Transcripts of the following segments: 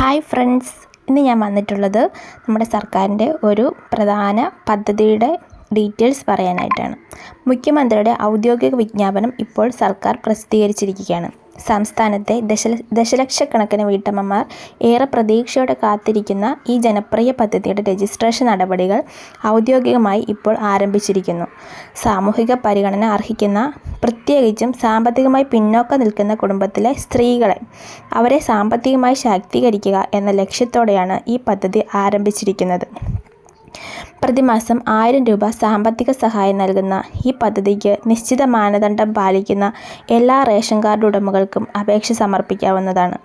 Hi friends. ഇന്ന് ഞാൻ വന്നിട്ടുള്ളത് നമ്മുടെ സർക്കാരിന്റെ ഒരു പ്രധാന പദ്ധതിയുടെ ഡീറ്റെയിൽസ് പറയാനായിട്ടാണ്. മുഖ്യമന്ത്രിയുടെ ഔദ്യോഗിക വിജ്ഞാപനം ഇപ്പോൾ സർക്കാർ പ്രസിദ്ധീകരിച്ചിരിക്കുകയാണ്. സംസ്ഥാനത്തെ ദശ ദശലക്ഷക്കണക്കിന് വീട്ടമ്മമാർ ഏറെ പ്രതീക്ഷയോടെ കാത്തിരിക്കുന്ന ഈ ജനപ്രിയ പദ്ധതിയുടെ രജിസ്ട്രേഷൻ നടപടികൾ ഔദ്യോഗികമായി ഇപ്പോൾ ആരംഭിച്ചിരിക്കുന്നു. സാമൂഹിക പരിഗണന അർഹിക്കുന്ന പ്രത്യേകിച്ചും സാമ്പത്തികമായി പിന്നോക്കം നിൽക്കുന്ന കുടുംബത്തിലെ സ്ത്രീകളെ അവരെ സാമ്പത്തികമായി ശാക്തീകരിക്കുക എന്ന ലക്ഷ്യത്തോടെയാണ് ഈ പദ്ധതി ആരംഭിച്ചിരിക്കുന്നത്. പ്രതിമാസം ആയിരം രൂപ സാമ്പത്തിക സഹായം നൽകുന്ന ഈ പദ്ധതിക്ക് നിശ്ചിത മാനദണ്ഡം പാലിക്കുന്ന എല്ലാ റേഷൻ കാർഡ് ഉടമകൾക്കും അപേക്ഷ സമർപ്പിക്കാവുന്നതാണ്.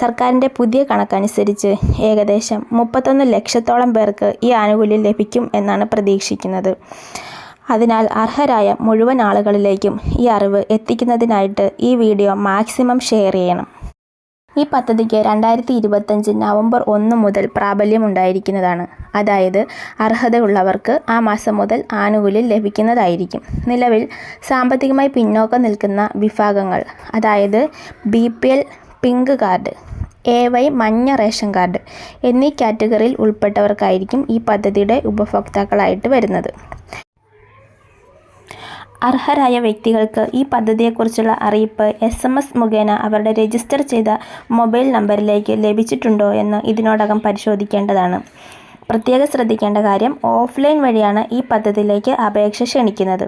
സർക്കാരിന്റെ പുതിയ കണക്കനുസരിച്ച് ഏകദേശം മുപ്പത്തൊന്ന് ലക്ഷത്തോളം പേർക്ക് ഈ ആനുകൂല്യം ലഭിക്കും എന്നാണ് പ്രതീക്ഷിക്കുന്നത്. അതിനാൽ അർഹരായ മുഴുവൻ ആളുകളിലേക്കും ഈ അറിവ് എത്തിക്കുന്നതിനായിട്ട് ഈ വീഡിയോ മാക്സിമം ഷെയർ ചെയ്യണം. ഈ പദ്ധതിക്ക് രണ്ടായിരത്തി ഇരുപത്തഞ്ച് നവംബർ ഒന്ന് മുതൽ പ്രാബല്യമുണ്ടായിരിക്കുന്നതാണ്. അതായത് അർഹതയുള്ളവർക്ക് ആ മാസം മുതൽ ആനുകൂല്യം ലഭിക്കുന്നതായിരിക്കും. നിലവിൽ സാമ്പത്തികമായി പിന്നോക്കം നിൽക്കുന്ന വിഭാഗങ്ങൾ അതായത് B P L pink card A Y മഞ്ഞ റേഷൻ കാർഡ് എന്നീ കാറ്റഗറിയിൽ ഉൾപ്പെട്ടവർക്കായിരിക്കും ഈ പദ്ധതിയുടെ ഉപഭോക്താക്കളായിട്ട് വരുന്നത്. അർഹരായ വ്യക്തികൾക്ക് ഈ പദ്ധതിയെക്കുറിച്ചുള്ള അറിയിപ്പ് എസ് എം എസ് മുഖേന അവരുടെ രജിസ്റ്റർ ചെയ്ത മൊബൈൽ നമ്പറിലേക്ക് ലഭിച്ചിട്ടുണ്ടോ എന്ന് ഇതിനോടകം പരിശോധിക്കേണ്ടതാണ്. പ്രത്യേകം ശ്രദ്ധിക്കേണ്ട കാര്യം ഓഫ്ലൈൻ വഴിയാണ് ഈ പദ്ധതിയിലേക്ക് അപേക്ഷ ക്ഷണിക്കുന്നത്.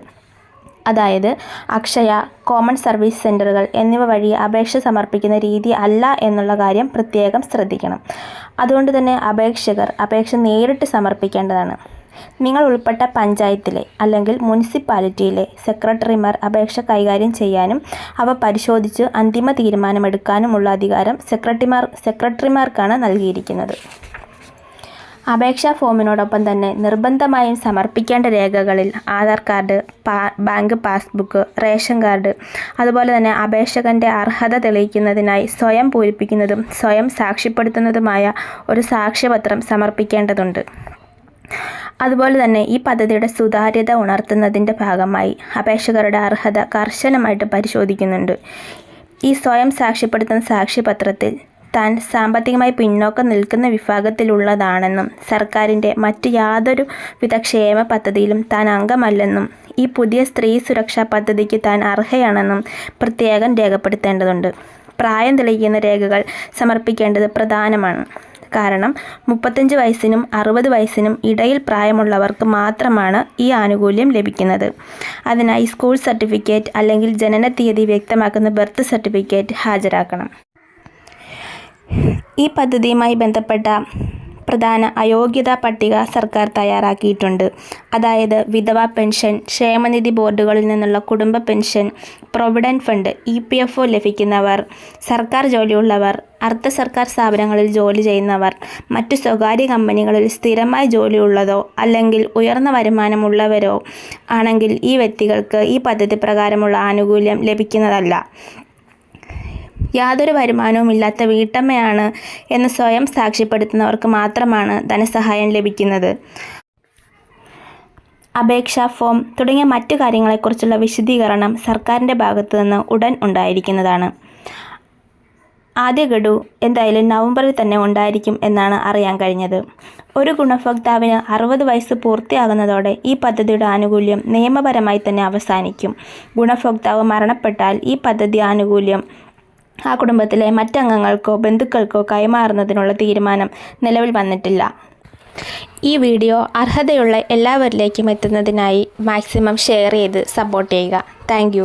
അതായത് അക്ഷയ കോമൺ സർവീസ് സെന്ററുകൾ എന്നിവ വഴി അപേക്ഷ സമർപ്പിക്കുന്ന രീതി അല്ല എന്നുള്ള കാര്യം പ്രത്യേകം ശ്രദ്ധിക്കണം. അതുകൊണ്ട് തന്നെ അപേക്ഷകർ അപേക്ഷ നേരിട്ട് സമർപ്പിക്കേണ്ടതാണ്. നിങ്ങൾ ഉൾപ്പെട്ട പഞ്ചായത്തിലെ അല്ലെങ്കിൽ മുനിസിപ്പാലിറ്റിയിലെ സെക്രട്ടറിമാർ അപേക്ഷ കൈകാര്യം ചെയ്യാനും അവ പരിശോധിച്ച് അന്തിമ തീരുമാനമെടുക്കാനുമുള്ള അധികാരം സെക്രട്ടറിമാർ സെക്രട്ടറിമാർക്കാണ് നൽകിയിരിക്കുന്നത്. അപേക്ഷാ ഫോമിനോടൊപ്പം തന്നെ നിർബന്ധമായും സമർപ്പിക്കേണ്ട രേഖകളിൽ Aadhaar card bank passbook ration card അതുപോലെ തന്നെ അപേക്ഷകന്റെ അർഹത തെളിയിക്കുന്നതിനായി സ്വയം പൂരിപ്പിക്കുന്നതും സ്വയം സാക്ഷ്യപ്പെടുത്തുന്നതുമായ ഒരു സാക്ഷ്യപത്രം സമർപ്പിക്കേണ്ടതുണ്ട്. അതുപോലെ തന്നെ ഈ പദ്ധതിയുടെ സുതാര്യത ഉണർത്തുന്നതിന്റെ ഭാഗമായി അപേക്ഷകരുടെ അർഹത കർശനമായിട്ട് പരിശോധിക്കുന്നുണ്ട്. ഈ സ്വയം സാക്ഷ്യപ്പെടുത്തുന്ന സാക്ഷ്യപത്രത്തിൽ താൻ സാമ്പത്തികമായി പിന്നോക്കം നിൽക്കുന്ന വിഭാഗത്തിലുള്ളതാണെന്നും സർക്കാരിന്റെ മറ്റു യാതൊരു വിധ ക്ഷേമ പദ്ധതിയിലും താൻ അംഗമല്ലെന്നും ഈ പുതിയ സ്ത്രീ സുരക്ഷാ പദ്ധതിക്ക് താൻ അർഹയാണെന്നും പ്രത്യേകം രേഖപ്പെടുത്തേണ്ടതുണ്ട്. പ്രായം തെളിയിക്കുന്ന രേഖകൾ സമർപ്പിക്കേണ്ടത് പ്രധാനമാണ്. കാരണം മുപ്പത്തഞ്ച് വയസ്സിനും അറുപത് വയസ്സിനും ഇടയിൽ പ്രായമുള്ളവർക്ക് മാത്രമാണ് ഈ ആനുകൂല്യം ലഭിക്കുന്നത്. അതിനായി സ്കൂൾ സർട്ടിഫിക്കറ്റ് അല്ലെങ്കിൽ ജനന തീയതി വ്യക്തമാക്കുന്ന ബർത്ത് സർട്ടിഫിക്കറ്റ് ഹാജരാക്കണം. ഈ പദ്ധതിയുമായി ബന്ധപ്പെട്ട പ്രധാന അയോഗ്യതാ പട്ടിക സർക്കാർ തയ്യാറാക്കിയിട്ടുണ്ട്. അതായത് വിധവ പെൻഷൻ ക്ഷേമനിധി ബോർഡുകളിൽ നിന്നുള്ള കുടുംബ pension provident fund E P F O ലഭിക്കുന്നവർ സർക്കാർ ജോലിയുള്ളവർ അർദ്ധ സർക്കാർ സ്ഥാപനങ്ങളിൽ ജോലി ചെയ്യുന്നവർ മറ്റു സ്വകാര്യ കമ്പനികളിൽ സ്ഥിരമായി ജോലിയുള്ളതോ അല്ലെങ്കിൽ ഉയർന്ന വരുമാനമുള്ളവരോ ആണെങ്കിൽ ഈ വ്യക്തികൾക്ക് ഈ പദ്ധതി പ്രകാരമുള്ള ആനുകൂല്യം ലഭിക്കുന്നതല്ല. യാതൊരു വരുമാനവും ഇല്ലാത്ത വീട്ടമ്മയാണ് എന്ന് സ്വയം സാക്ഷ്യപ്പെടുത്തുന്നവർക്ക് മാത്രമാണ് ധനസഹായം ലഭിക്കുന്നത്. അപേക്ഷാ ഫോം തുടങ്ങിയ മറ്റു കാര്യങ്ങളെക്കുറിച്ചുള്ള വിശദീകരണം സർക്കാരിന്റെ ഭാഗത്തു നിന്ന് ഉടൻ ഉണ്ടായിരിക്കുന്നതാണ്. ആദ്യ ഗഡു എന്തായാലും നവംബറിൽ തന്നെ ഉണ്ടായിരിക്കും എന്നാണ് അറിയാൻ കഴിഞ്ഞത്. ഒരു ഗുണഭോക്താവിന് അറുപത് വയസ്സ് പൂർത്തിയാകുന്നതോടെ ഈ പദ്ധതിയുടെ ആനുകൂല്യം നിയമപരമായി തന്നെ അവസാനിക്കും. ഗുണഭോക്താവ് മരണപ്പെട്ടാൽ ഈ പദ്ധതി ആനുകൂല്യം ആ കുടുംബത്തിലെ മറ്റംഗങ്ങൾക്കോ ബന്ധുക്കൾക്കോ കൈമാറുന്നതിനുള്ള തീരുമാനം നിലവിൽ വന്നിട്ടില്ല. ഈ വീഡിയോ അർഹതയുള്ള എല്ലാവരിലേക്കും എത്തുന്നതിനായി മാക്സിമം ഷെയർ ചെയ്ത് സപ്പോർട്ട് ചെയ്യുക. താങ്ക്